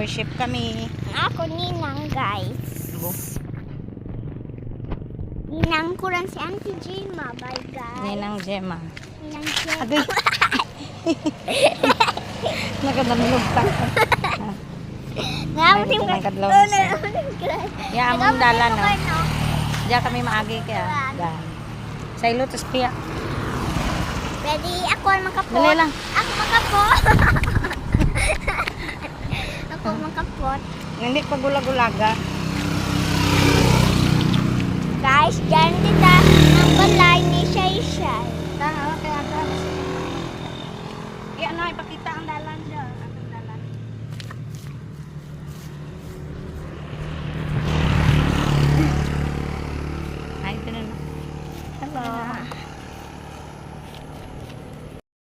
worship kami. Ako ninang, guys. Bu. Ninang ko lang si Auntie Jima. Bye, guys. Ninang Gemma. Ninang Jima. Agoy. Nakadamlog ta. Ngayon, Ay, ito ng kadlaw Oh, na siya. Ya, among dalan no. Diya kami maagi kaya. Dan. Sa ilo tas piya. Pwede ako makapot. Dali lang. Ako makapot. ako makapot. Hindi pa gulag-ulaga. Guys, dyan kita ng balay ni Shay Shay. Tara, kaya ata. Iya na ipakita ang dalan. Ang dalan. Ay, ito na.